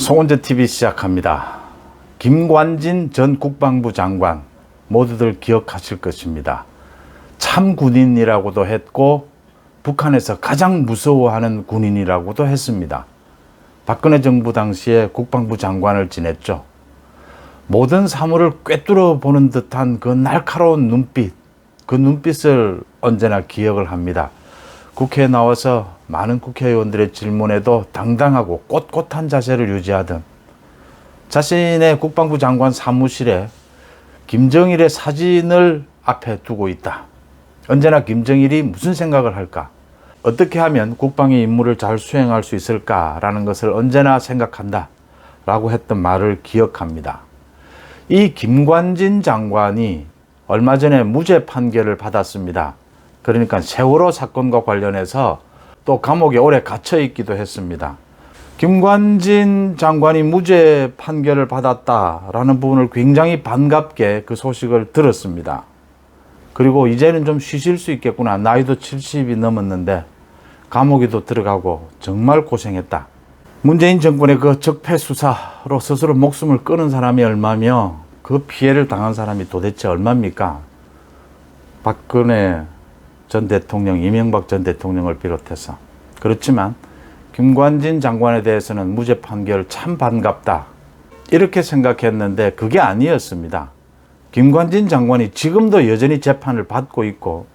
송원재 TV 시작합니다. 김관진 전 국방부 장관 모두들 기억하실 것입니다. 참 군인이라고도 했고 북한에서 가장 무서워하는 군인이라고도 했습니다. 박근혜 정부 당시에 국방부 장관을 지냈죠. 모든 사물을 꿰뚫어 보는 듯한 그 날카로운 눈빛, 그 눈빛을 언제나 기억을 합니다. 국회에 나와서 많은 국회의원들의 질문에도 당당하고 꼿꼿한 자세를 유지하던 자신의 국방부 장관 사무실에 김정일의 사진을 앞에 두고 있다. 언제나 김정일이 무슨 생각을 할까? 어떻게 하면 국방의 임무를 잘 수행할 수 있을까라는 것을 언제나 생각한다. 라고 했던 말을 기억합니다. 이 김관진 장관이 얼마 전에 무죄 판결을 받았습니다. 그러니까 세월호 사건과 관련해서 또 감옥에 오래 갇혀 있기도 했습니다. 김관진 장관이 무죄 판결을 받았다라는 부분을 굉장히 반갑게 그 소식을 들었습니다. 그리고 이제는 좀 쉬실 수 있겠구나. 나이도 70이 넘었는데 감옥에도 들어가고 정말 고생했다. 문재인 정권의 그 적폐 수사로 스스로 목숨을 끊은 사람이 얼마며 그 피해를 당한 사람이 도대체 얼마입니까? 박근혜 전 대통령, 이명박 전 대통령을 비롯해서. 그렇지만 김관진 장관에 대해서는 무죄 판결 참 반갑다. 이렇게 생각했는데 그게 아니었습니다. 김관진 장관이 지금도 여전히 재판을 받고 있고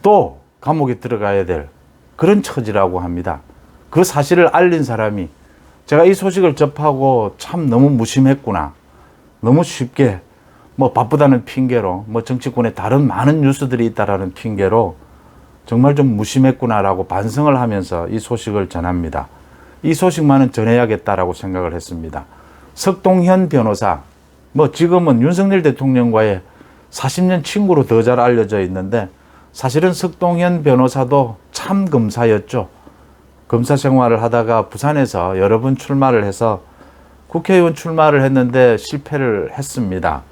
또 감옥에 들어가야 될 그런 처지라고 합니다. 그 사실을 알린 사람이 제가 이 소식을 접하고 참 너무 무심했구나. 너무 쉽게 뭐 바쁘다는 핑계로 뭐 정치권에 다른 많은 뉴스들이 있다라는 핑계로 정말 좀 무심했구나라고 반성을 하면서 이 소식을 전합니다. 이 소식만은 전해야겠다라고 생각을 했습니다. 석동현 변호사, 뭐 지금은 윤석열 대통령과의 40년 친구로 더 잘 알려져 있는데 사실은 석동현 변호사도 참 검사였죠. 검사 생활을 하다가 부산에서 여러 번 출마를 해서 국회의원 출마를 했는데 실패를 했습니다.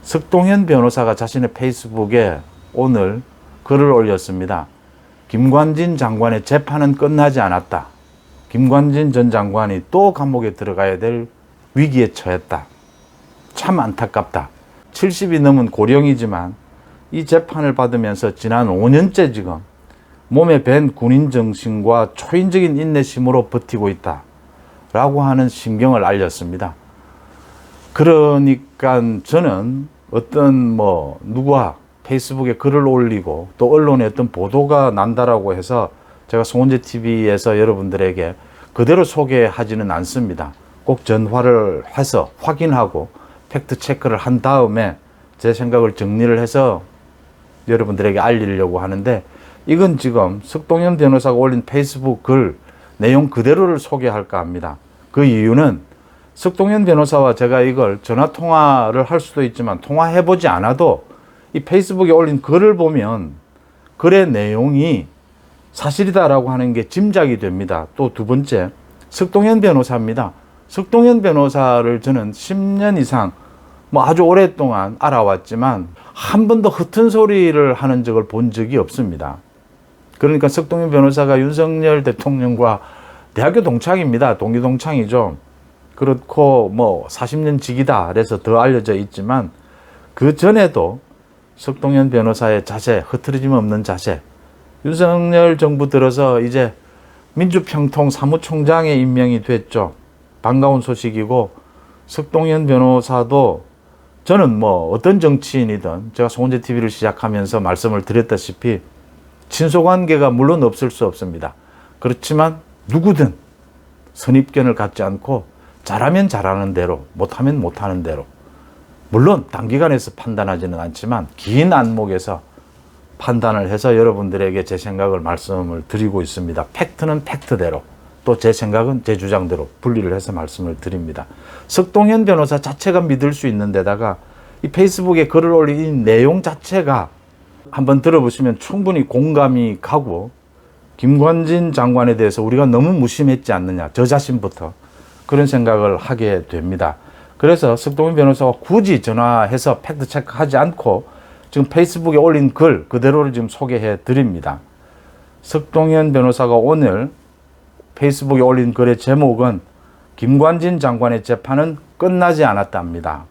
석동현 변호사가 자신의 페이스북에 오늘 글을 올렸습니다. 김관진 장관의 재판은 끝나지 않았다. 김관진 전 장관이 또 감옥에 들어가야 될 위기에 처했다. 참 안타깝다. 70이 넘은 고령이지만 이 재판을 받으면서 지난 5년째 지금 몸에 밴 군인 정신과 초인적인 인내심으로 버티고 있다. 라고 하는 심경을 알렸습니다. 그러니까 저는 어떤 뭐 누가 페이스북에 글을 올리고 또 언론에 어떤 보도가 난다라고 해서 제가 송원재 TV에서 여러분들에게 그대로 소개하지는 않습니다. 꼭 전화를 해서 확인하고 팩트 체크를 한 다음에 제 생각을 정리를 해서 여러분들에게 알리려고 하는데 이건 지금 석동현 변호사가 올린 페이스북 글 내용 그대로를 소개할까 합니다. 그 이유는 석동현 변호사와 제가 이걸 전화 통화를 할 수도 있지만 통화해 보지 않아도 이 페이스북에 올린 글을 보면 글의 내용이 사실이다라고 하는 게 짐작이 됩니다. 또 두 번째, 석동현 변호사입니다. 석동현 변호사를 저는 10년 이상 뭐 아주 오랫동안 알아왔지만 한 번도 흩은 소리를 하는 적을 본 적이 없습니다. 그러니까 석동현 변호사가 윤석열 대통령과 대학교 동창입니다. 동기 동창이죠. 그렇고 뭐 40년 직이다 그래서 더 알려져 있지만 그 전에도 석동현 변호사의 자세, 흐트러짐 없는 자세. 윤석열 정부 들어서 이제 민주평통 사무총장에 임명이 됐죠. 반가운 소식이고 석동현 변호사도 저는 뭐 어떤 정치인이든 제가 송원재 TV를 시작하면서 말씀을 드렸다시피 친소 관계가 물론 없을 수 없습니다. 그렇지만 누구든 선입견을 갖지 않고 잘하면 잘하는 대로 못하면 못하는 대로 물론 단기간에서 판단하지는 않지만 긴 안목에서 판단을 해서 여러분들에게 제 생각을 말씀을 드리고 있습니다. 팩트는 팩트대로 또 제 생각은 제 주장대로 분리를 해서 말씀을 드립니다. 석동현 변호사 자체가 믿을 수 있는 데다가 이 페이스북에 글을 올린 이 내용 자체가 한번 들어보시면 충분히 공감이 가고 김관진 장관에 대해서 우리가 너무 무심했지 않느냐 저 자신부터 그런 생각을 하게 됩니다. 그래서 석동현 변호사가 굳이 전화해서 팩트 체크하지 않고 지금 페이스북에 올린 글 그대로를 지금 소개해 드립니다. 석동현 변호사가 오늘 페이스북에 올린 글의 제목은 김관진 장관의 재판은 끝나지 않았답니다.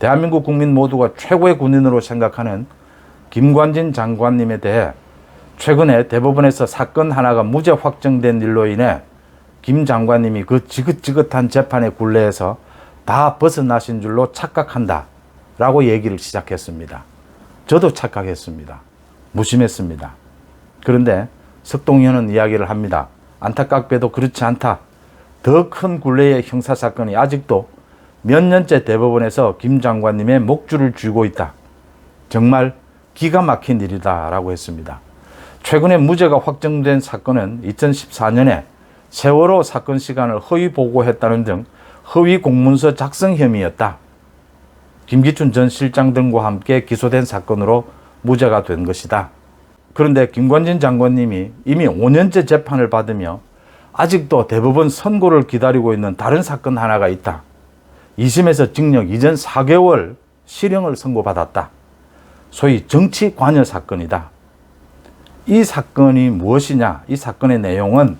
대한민국 국민 모두가 최고의 군인으로 생각하는 김관진 장관님에 대해 최근에 대법원에서 사건 하나가 무죄 확정된 일로 인해 김 장관님이 그 지긋지긋한 재판의 굴레에서 다 벗어나신 줄로 착각한다. 라고 얘기를 시작했습니다. 저도 착각했습니다. 무심했습니다. 그런데 석동현은 이야기를 합니다. 안타깝게도 그렇지 않다. 더 큰 굴레의 형사 사건이 아직도 몇 년째 대법원에서 김 장관님의 목줄을 쥐고 있다. 정말 기가 막힌 일이다 라고 했습니다. 최근에 무죄가 확정된 사건은 2014년에 세월호 사건 시간을 허위 보고했다는 등 허위 공문서 작성 혐의였다. 김기춘 전 실장 등과 함께 기소된 사건으로 무죄가 된 것이다. 그런데 김관진 장관님이 이미 5년째 재판을 받으며 아직도 대법원 선고를 기다리고 있는 다른 사건 하나가 있다. 2심에서 징역 이전 4개월 실형을 선고받았다. 소위 정치 관여 사건이다. 이 사건이 무엇이냐? 이 사건의 내용은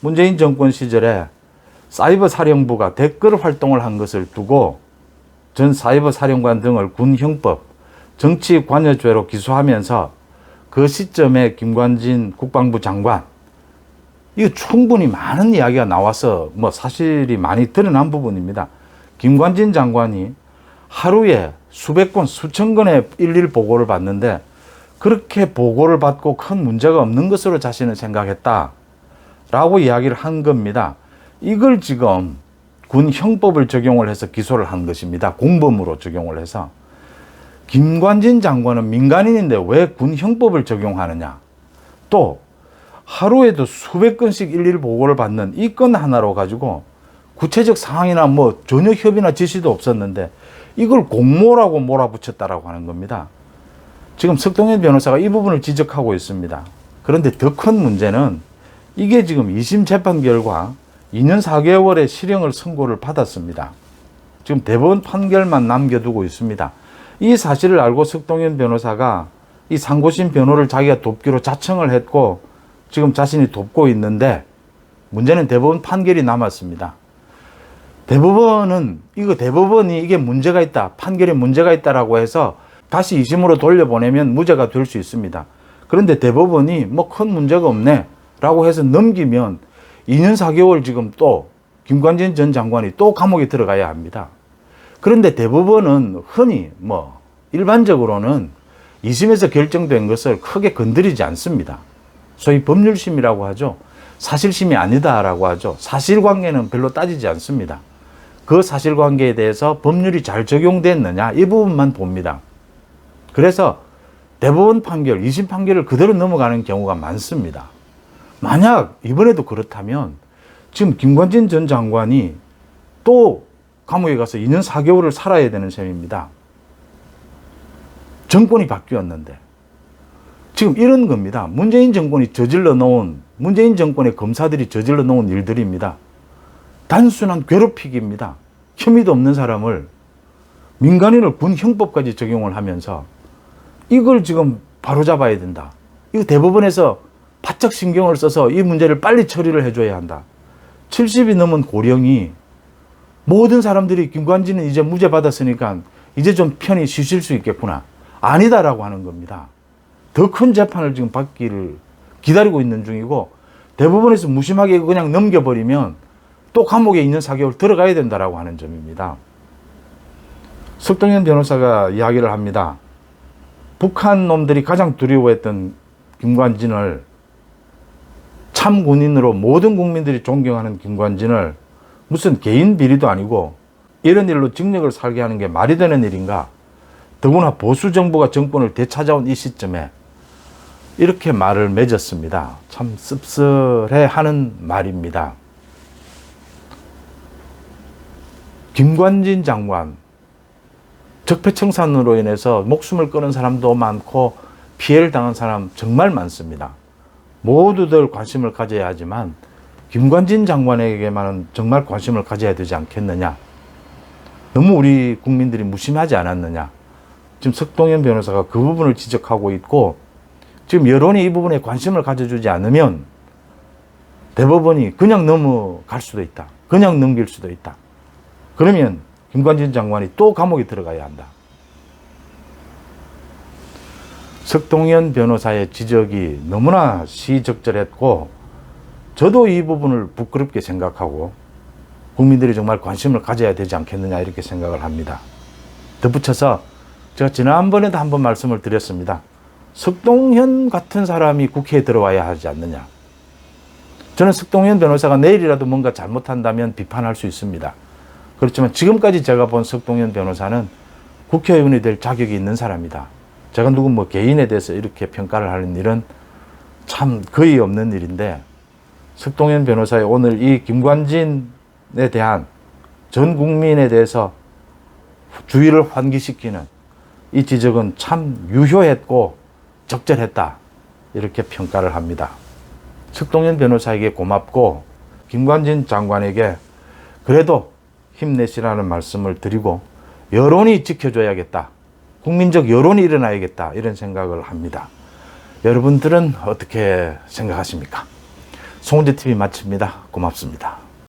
문재인 정권 시절에 사이버 사령부가 댓글 활동을 한 것을 두고 전 사이버 사령관 등을 군 형법 정치 관여죄로 기소하면서 그 시점에 김관진 국방부 장관 이거 충분히 많은 이야기가 나와서 뭐 사실이 많이 드러난 부분입니다. 김관진 장관이 하루에 수백 건, 수천 건의 일일 보고를 받는데 그렇게 보고를 받고 큰 문제가 없는 것으로 자신을 생각했다. 라고 이야기를 한 겁니다. 이걸 지금 군 형법을 적용을 해서 기소를 한 것입니다. 공범으로 적용을 해서. 김관진 장관은 민간인인데 왜 군 형법을 적용하느냐. 또 하루에도 수백 건씩 일일 보고를 받는 이 건 하나로 가지고 구체적 상황이나 뭐 전혀 협의나 지시도 없었는데 이걸 공모라고 몰아붙였다라고 하는 겁니다. 지금 석동현 변호사가 이 부분을 지적하고 있습니다. 그런데 더 큰 문제는 이게 지금 2심 재판 결과 2년 4개월의 실형을 선고를 받았습니다. 지금 대법원 판결만 남겨두고 있습니다. 이 사실을 알고 석동현 변호사가 이 상고심 변호를 자기가 돕기로 자청을 했고 지금 자신이 돕고 있는데 문제는 대법원 판결이 남았습니다. 대법원은 이거 대법원이 이게 문제가 있다 판결에 문제가 있다라고 해서 다시 2심으로 돌려보내면 무죄가 될 수 있습니다. 그런데 대법원이 뭐 큰 문제가 없네 라고 해서 넘기면 2년 4개월 지금 또 김관진 전 장관이 또 감옥에 들어가야 합니다. 그런데 대법원은 흔히 뭐 일반적으로는 2심에서 결정된 것을 크게 건드리지 않습니다. 소위 법률심이라고 하죠. 사실심이 아니다라고 하죠. 사실관계는 별로 따지지 않습니다. 그 사실관계에 대해서 법률이 잘 적용됐느냐 이 부분만 봅니다. 그래서 대법원 판결, 2심 판결을 그대로 넘어가는 경우가 많습니다. 만약 이번에도 그렇다면 지금 김관진 전 장관이 또 감옥에 가서 2년 4개월을 살아야 되는 셈입니다. 정권이 바뀌었는데 지금 이런 겁니다. 문재인 정권이 저질러 놓은 문재인 정권의 검사들이 저질러 놓은 일들입니다. 단순한 괴롭히기입니다. 혐의도 없는 사람을 민간인을 군 형법까지 적용을 하면서 이걸 지금 바로잡아야 된다. 이거 대법원에서 바짝 신경을 써서 이 문제를 빨리 처리를 해줘야 한다. 70이 넘은 고령이 모든 사람들이 김관진은 이제 무죄 받았으니까 이제 좀 편히 쉬실 수 있겠구나. 아니다라고 하는 겁니다. 더 큰 재판을 지금 받기를 기다리고 있는 중이고 대법원에서 무심하게 그냥 넘겨버리면 또 감옥에 있는 4개월 들어가야 된다라고 하는 점입니다. 석동현 변호사가 이야기를 합니다. 북한 놈들이 가장 두려워했던 김관진을 참 군인으로 모든 국민들이 존경하는 김관진을 무슨 개인 비리도 아니고 이런 일로 직력을 살게 하는 게 말이 되는 일인가? 더구나 보수 정부가 정권을 되찾아온 이 시점에 이렇게 말을 맺었습니다. 참 씁쓸해 하는 말입니다. 김관진 장관 적폐청산으로 인해서 목숨을 끊은 사람도 많고 피해를 당한 사람 정말 많습니다. 모두들 관심을 가져야 하지만 김관진 장관에게만은 정말 관심을 가져야 되지 않겠느냐. 너무 우리 국민들이 무심하지 않았느냐. 지금 석동현 변호사가 그 부분을 지적하고 있고 지금 여론이 이 부분에 관심을 가져주지 않으면 대법원이 그냥 넘어갈 수도 있다. 그냥 넘길 수도 있다. 그러면 김관진 장관이 또 감옥에 들어가야 한다. 석동현 변호사의 지적이 너무나 시적절했고 저도 이 부분을 부끄럽게 생각하고 국민들이 정말 관심을 가져야 되지 않겠느냐 이렇게 생각을 합니다. 덧붙여서 제가 지난번에도 한번 말씀을 드렸습니다. 석동현 같은 사람이 국회에 들어와야 하지 않느냐. 저는 석동현 변호사가 내일이라도 뭔가 잘못한다면 비판할 수 있습니다. 그렇지만 지금까지 제가 본 석동현 변호사는 국회의원이 될 자격이 있는 사람이다. 제가 누구 뭐 개인에 대해서 이렇게 평가를 하는 일은 참 거의 없는 일인데 석동현 변호사의 오늘 이 김관진에 대한 전 국민에 대해서 주의를 환기시키는 이 지적은 참 유효했고 적절했다. 이렇게 평가를 합니다. 석동현 변호사에게 고맙고 김관진 장관에게 그래도 힘내시라는 말씀을 드리고 여론이 지켜줘야겠다. 국민적 여론이 일어나야겠다. 이런 생각을 합니다. 여러분들은 어떻게 생각하십니까? 송은재 TV 마칩니다. 고맙습니다.